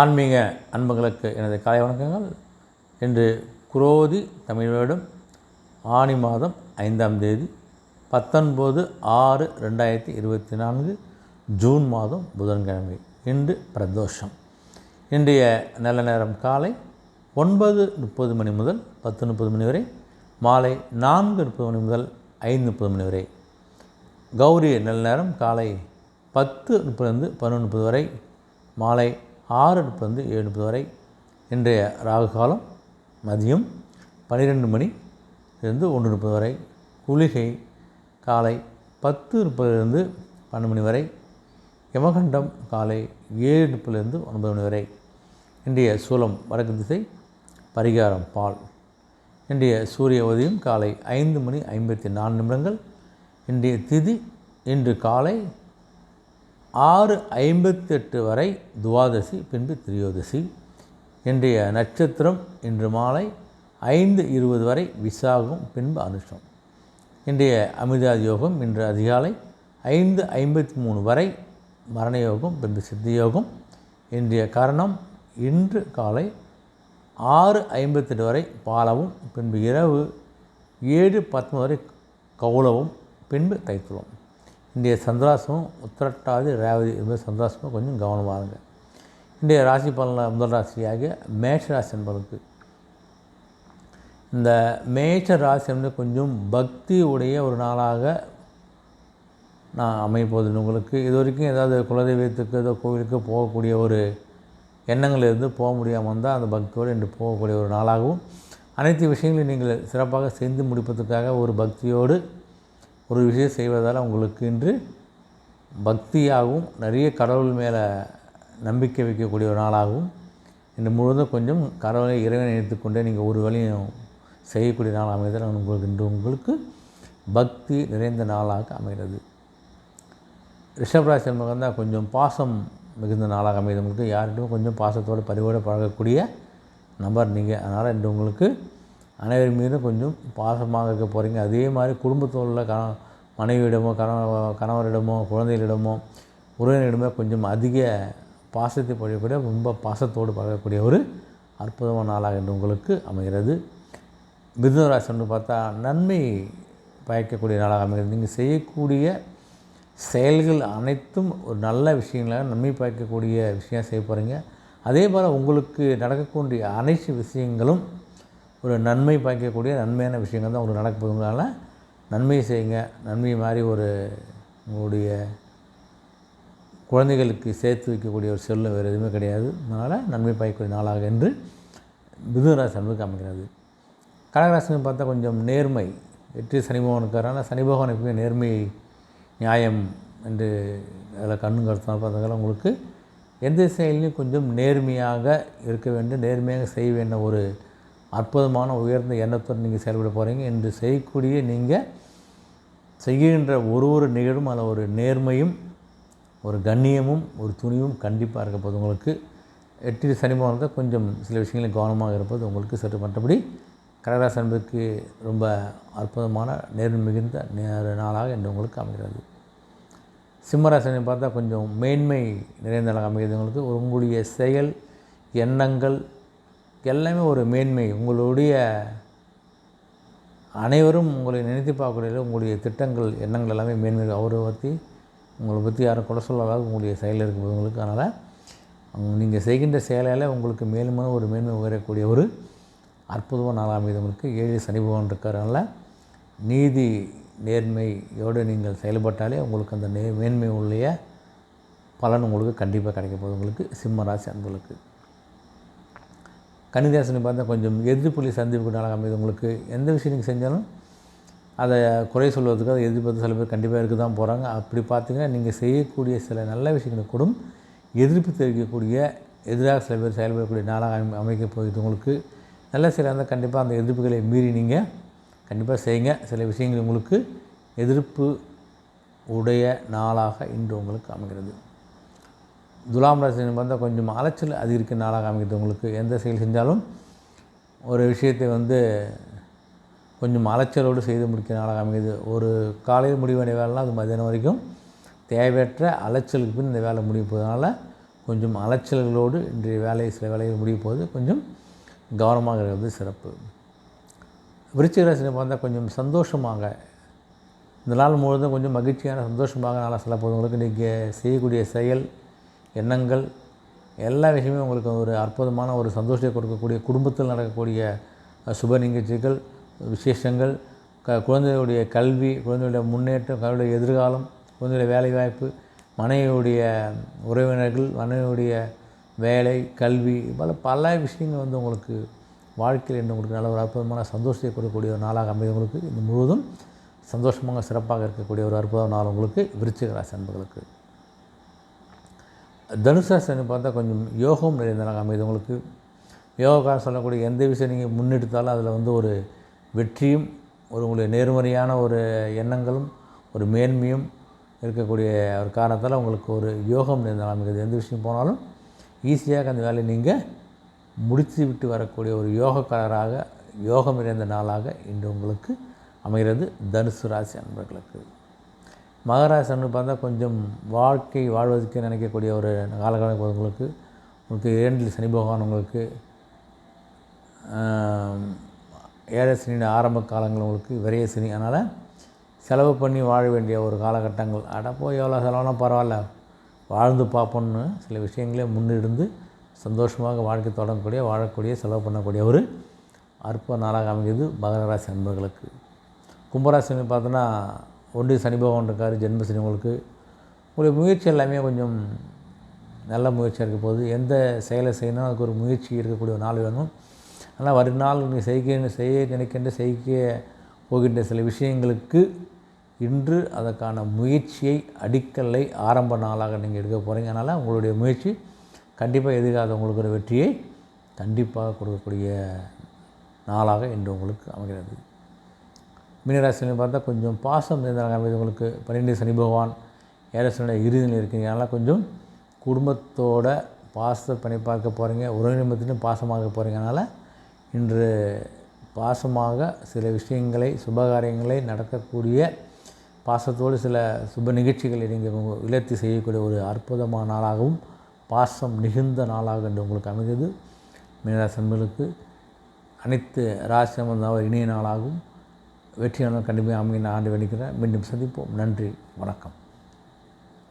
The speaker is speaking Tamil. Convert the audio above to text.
ஆன்மீக அன்புகளுக்கு எனது காலை வணக்கங்கள். இன்று குரோதி தமிழ் வருடம் ஆனி மாதம் ஐந்தாம் தேதி பத்தொன்பது ஆறு ரெண்டாயிரத்தி இருபத்தி நான்கு ஜூன் மாதம் புதன்கிழமை. இன்று பிரதோஷம். இன்றைய நல்ல நேரம் காலை ஒன்பது முப்பது மணி முதல் பத்து முப்பது மணி வரை மாலை நான்கு முப்பது மணி முதல் ஐந்து முப்பது மணி வரை. கௌரி நல்ல நேரம் காலை பத்து முப்பதுலேருந்து பதினொன்று முப்பது வரை மாலை ஆறு முப்பது ஏழு முப்பது வரை. இன்றைய ராகு காலம் மதியம் பன்னிரெண்டு மணி இருந்து ஒன்று முப்பது வரை. குளிகை காலை பத்து முப்பதுலேருந்து பன்னெண்டு மணி வரை. யமகண்டம் காலை ஏழு முப்பதுலேருந்து ஒன்பது மணி வரை. இன்றைய சூலம் வடக்கு திசை பரிகாரம் பால். இன்றைய சூரிய உதயம் காலை ஐந்து மணி ஐம்பத்தி நான்கு நிமிடங்கள். இன்றைய திதி இன்று காலை ஆறு ஐம்பத்தெட்டு வரை துவாதசி பின்பு திரியோதசி. இன்றைய நட்சத்திரம் இன்று மாலை ஐந்து இருபது வரை விசாகம் பின்பு அனுஷம் இன்றைய அமிர்தாதி யோகம் இன்று அதிகாலை ஐந்து ஐம்பத்தி மூணு வரை மரண யோகம் பின்பு சித்தியோகம். இன்றைய கரணம் இன்று காலை ஆறு ஐம்பத்தெட்டு வரை பாலவும் பின்பு இரவு ஏழு பத்து வரை கௌளவும் பின்பு தைத்துளம் இன்றைய சந்திராசமும் உத்திரட்டாதி ரேவதி இதுமாதிரி சந்திராசமும் கொஞ்சம் கவனமாக இருங்க. இன்றைய ராசி பலனில் முதல் ராசியாகிய மேஷ ராசி என்பதற்கு இந்த மேஷ ராசி வந்து கொஞ்சம் பக்தி உடைய ஒரு நாளாக நான் அமைப்போது. உங்களுக்கு இது வரைக்கும் ஏதாவது குலதெய்வத்துக்கு ஏதோ கோவிலுக்கு போகக்கூடிய ஒரு எண்ணங்கள் இருந்து போக முடியாமல் இருந்தால் அந்த பக்தியோடு இன்று போகக்கூடிய ஒரு நாளாகவும் அனைத்து விஷயங்களையும் நீங்கள் சிறப்பாக செய்து முடிப்பதற்காக ஒரு பக்தியோடு ஒரு விஷயம் செய்வதால் உங்களுக்கு இன்று பக்தியாகவும் நிறைய கடவுள் மேலே நம்பிக்கை வைக்கக்கூடிய ஒரு நாளாகவும் இன்று முழுவதும் கொஞ்சம் கடவுளை இறைவனை எடுத்துக்கொண்டே நீங்கள் ஒரு வேலையும் செய்யக்கூடிய நாள் அமைதல் உங்களுக்கு இன்று உங்களுக்கு பக்தி நிறைந்த நாளாக அமைகிறது. ரிஷபராசி என்பது தான் கொஞ்சம் பாசம் மிகுந்த நாளாக அமைது உங்களுக்கு யார்கிட்டும் கொஞ்சம் பாசத்தோடு பரிவோடு பழகக்கூடிய நபர் நீங்கள். அதனால் இன்று உங்களுக்கு அனைவர் மீதும் கொஞ்சம் பாசமாக இருக்க போகிறீங்க அதே மாதிரி குடும்பத்தில் உள்ள கண மனைவியிடமோ கணவ கணவரிடமோ குழந்தைகளிடமோ உறவினரிடமோ கொஞ்சம் அதிக பாசத்தை பொழியக்கூடிய ரொம்ப பாசத்தோடு பழகக்கூடிய ஒரு அற்புதமான நாளாக இன்று உங்களுக்கு அமைகிறது. மிதுனராசன் பார்த்தா நன்மை பயக்கக்கூடிய நாளாக அமைகிறது. நீங்கள் செய்யக்கூடிய செயல்கள் அனைத்தும் ஒரு நல்ல விஷயங்களாக நன்மை பயக்கக்கூடிய விஷயம் செய்ய போகிறீங்க அதே போல் உங்களுக்கு நடக்கக்கூடிய அனைத்து விஷயங்களும் ஒரு நன்மை பாய்க்கக்கூடிய நன்மையான விஷயங்கள் தான் உங்களுக்கு நடக்க நன்மையை செய்யுங்க. நன்மை மாதிரி ஒரு உங்களுடைய குழந்தைகளுக்கு சேர்த்து வைக்கக்கூடிய ஒரு செல்லும் வேறு எதுவுமே கிடையாது. அதனால் நன்மை பயக்கக்கூடிய நாளாக என்று மிதுனராசி அன்புக்கு காமிக்கிறது. கடகராசின்னு பார்த்தா கொஞ்சம் நேர்மை. வெற்றி சனி பகவான் சனி பகவான் எப்பவுமே நேர்மை நியாயம் என்று அதில் கண்ணு கருத்தால் பார்த்ததால உங்களுக்கு எந்த செயலையும் கொஞ்சம் நேர்மையாக இருக்க வேண்டும். நேர்மையாக செய்ய வேண்டிய ஒரு அற்புதமான உயர்ந்த எண்ணத்தோடு நீங்கள் செயல்பட போகிறீங்க என்று செய்யக்கூடிய நீங்கள் செய்கின்ற ஒரு ஒரு நிகழும் அதில் ஒரு நேர்மையும் ஒரு கண்ணியமும் ஒரு துணிவும் கண்டிப்பாக இருக்க போது உங்களுக்கு. எட்டு சனிமாக இருந்தால் கொஞ்சம் சில விஷயங்களில் கவனமாக இருப்பது உங்களுக்கு சற்று மற்றபடி கடகராசி என்பதற்கு ரொம்ப அற்புதமான நேர்மை மிகுந்த நேர நாளாக என்று உங்களுக்கு அமைகிறது. சிம்மராசனை பார்த்தா கொஞ்சம் மேன்மை நிறைந்த நாளாக அமைகிறது. உங்களுக்கு உங்களுடைய செயல் எண்ணங்கள் எல்லாமே ஒரு மேன்மை. உங்களுடைய அனைவரும் உங்களை நினைத்து பார்க்கக்கூடிய உங்களுடைய திட்டங்கள் எண்ணங்கள் எல்லாமே மேன்மை. அவரை பற்றி உங்களை பற்றி யாரும் கூட சொல்லாத உங்களுடைய செயலில் இருக்குது உங்களுக்கு அதனால் நீங்கள் செய்கின்ற செயலால் உங்களுக்கு மேலுமே ஒரு மேன்மை உயரக்கூடிய ஒரு அற்புதமான நாளாம் இது உங்களுக்கு. ஏழு சனி பகவான் இருக்கிறனால நீதி நேர்மையோடு நீங்கள் செயல்பட்டாலே உங்களுக்கு அந்த நே மேன்மை உள்ள பலன் உங்களுக்கு கண்டிப்பாக கிடைக்க போகுது உங்களுக்கு. சிம்ம ராசி அன்புகளுக்கு. கன்னிதாசனை பார்த்தா கொஞ்சம் எதிர்ப்புள்ளி சந்திப்பு நாளாக அமைது உங்களுக்கு. எந்த விஷயம் நீங்கள் செஞ்சாலும் அதை குறை சொல்வதற்கு அதை எதிர்ப்பு சில பேர் கண்டிப்பாக இருக்க தான் போகிறாங்க அப்படி பார்த்தீங்கன்னா நீங்கள் செய்யக்கூடிய சில நல்ல விஷயங்களை கூட எதிர்ப்பு தெரிவிக்கக்கூடிய எதிராக சில பேர் செயல்படக்கூடிய நாளாக அமை அமைக்க போகுது உங்களுக்கு. நல்ல சில கண்டிப்பாக அந்த எதிர்ப்புகளை மீறி நீங்கள் கண்டிப்பாக செய்யுங்க. சில விஷயங்கள் உங்களுக்கு எதிர்ப்பு உடைய நாளாக இன்று உங்களுக்கு அமைகிறது. துலாம் ராசி வந்தால் கொஞ்சம் அலைச்சல் அதிகரிக்க நாளாக அமைக்கிறது உங்களுக்கு. எந்த செயல் செஞ்சாலும் ஒரு விஷயத்தை வந்து கொஞ்சம் அலைச்சலோடு செய்து முடிக்கிற நாளாக அமைகிறது ஒரு காலையில் முடிவு வேண்டிய வேலைலாம் அது மதியானம் வரைக்கும் தேவையற்ற அலைச்சலுக்கு பின் இந்த வேலை முடிய போகிறதுனால கொஞ்சம் அலைச்சல்களோடு இன்றைய வேலை சில வேலைகள் முடிய போது கொஞ்சம் கவனமாக இருக்கிறது சிறப்பு. விருச்சிக ராசினை பார்த்தா கொஞ்சம் சந்தோஷமாக. இந்த நாள் முழுவதும் கொஞ்சம் மகிழ்ச்சியான சந்தோஷமாக நாளாக சொல்ல உங்களுக்கு நீங்கள் செய்யக்கூடிய செயல் எண்ணங்கள் எல்லா விஷயமே உங்களுக்கு ஒரு அற்புதமான ஒரு சந்தோஷத்தை கொடுக்கக்கூடிய குடும்பத்தில் நடக்கக்கூடிய சுப நிகழ்ச்சிகள் விசேஷங்கள் க குழந்தைகளுடைய கல்வி குழந்தையுடைய முன்னேற்றம் குழந்தையுடைய எதிர்காலம் குழந்தையுடைய வேலைவாய்ப்பு மனைவியுடைய உறவினர்கள் மனைவியுடைய வேலை கல்வி பல பல விஷயங்கள் வந்து உங்களுக்கு வாழ்க்கையில் இன்று உங்களுக்கு நல்ல ஒரு அற்புதமான சந்தோஷத்தை கொடுக்கக்கூடிய ஒரு நாளாக அமைது உங்களுக்கு. இந்த முழுவதும் சந்தோஷமாக சிறப்பாக இருக்கக்கூடிய ஒரு அற்புதமான நாள் உங்களுக்கு விருச்சிக ராசி அன்பர்களுக்கு. தனுசாசனம் பார்த்தா கொஞ்சம் யோகம் நிறைந்த அமைது உங்களுக்கு. யோகாக்காரன் சொல்லக்கூடிய எந்த விஷயம் நீங்கள் முன்னெடுத்தாலும் அதில் வந்து ஒரு வெற்றியும் ஒரு உங்களுடைய நேர்மறையான ஒரு எண்ணங்களும் ஒரு மேன்மையும் இருக்கக்கூடிய ஒரு காரணத்தால் உங்களுக்கு ஒரு யோகம் நிறைந்த நாள் அமைகிறது எந்த விஷயம் போனாலும் ஈஸியாக அந்த வேலையை நீங்கள் முடித்து விட்டு வரக்கூடிய ஒரு யோகக்காரராக யோகம் நிறைந்த நாளாக இன்று உங்களுக்கு அமைகிறது தனுசு ராசி அன்பர்களுக்கு. மகராசன்னு பார்த்தா கொஞ்சம் வாழ்க்கை வாழ்வதற்கு நினைக்கக்கூடிய ஒரு காலகட்டம் உங்களுக்கு. உங்களுக்கு இரண்டில் சனி பகவான் உங்களுக்கு ஏழை சனி ஆரம்ப காலங்கள் உங்களுக்கு விரைய சனி. அதனால் செலவு பண்ணி வாழ வேண்டிய ஒரு காலகட்டங்கள். அடப்போ எவ்வளோ செலவுனா பரவாயில்ல. வாழ்ந்து பார்ப்போம்னு சில விஷயங்களே முன்னிருந்து சந்தோஷமாக வாழ்க்கை தொடங்கக்கூடிய வாழக்கூடிய செலவு பண்ணக்கூடிய ஒரு அற்ப நாளாக அமைகிறது மகர ராசி அன்பர்களுக்கு. கும்பராசின்னு பார்த்தோன்னா ஒன்று சனி பகவான் இருக்கார் ஜென்மசனி உங்களுக்கு. உங்களுடைய முயற்சி எல்லாமே கொஞ்சம் நல்ல முயற்சியாக இருக்க போது எந்த செயலை செய்யணும் அதுக்கு ஒரு முயற்சி இருக்கக்கூடிய ஒரு நாள் வேணும். ஆனால் வருநாள் நீங்கள் செய்க செய்ய நினைக்கின்ற செய்ய போகின்ற சில விஷயங்களுக்கு இன்று அதற்கான முயற்சியை அடிக்கல்லை ஆரம்ப நாளாக நீங்கள் எடுக்க போகிறீங்க அதனால் உங்களுடைய முயற்சி கண்டிப்பாக எதிர்காத உங்களுக்கு ஒரு வெற்றியை கண்டிப்பாக கொடுக்கக்கூடிய நாளாக இன்று உங்களுக்கு அமைகிறது. மீனராசினு பார்த்தா கொஞ்சம் பாசம் இருந்தாங்க உங்களுக்கு பன்னிரெண்டு சனி பகவான் ஏரசனுடைய இறுதியில் இருக்கீங்க. அதனால் கொஞ்சம் குடும்பத்தோட பாசத்தை பண்ணி பார்க்க போகிறீங்க உறவினத்திலும் பாசமாக போகிறீங்க அதனால் இன்று பாசமாக சில விஷயங்களை சுபகாரியங்களை நடக்கக்கூடிய பாசத்தோடு சில சுப நிகழ்ச்சிகளை நீங்கள் உங்கள் இழத்து செய்யக்கூடிய ஒரு அற்புதமான நாளாகவும் பாசம் மிகுந்த நாளாக என்று உங்களுக்கு அமைகிறது மீனராசன்களுக்கு அனைத்து ராசி சம்பந்தமாக இணைய நாளாகவும் வெற்றியாளர் கண்டிப்பாக அமைய ஆண்டு வேண்டிக்கிறேன் மீண்டும் சந்திப்போம். நன்றி. வணக்கம்.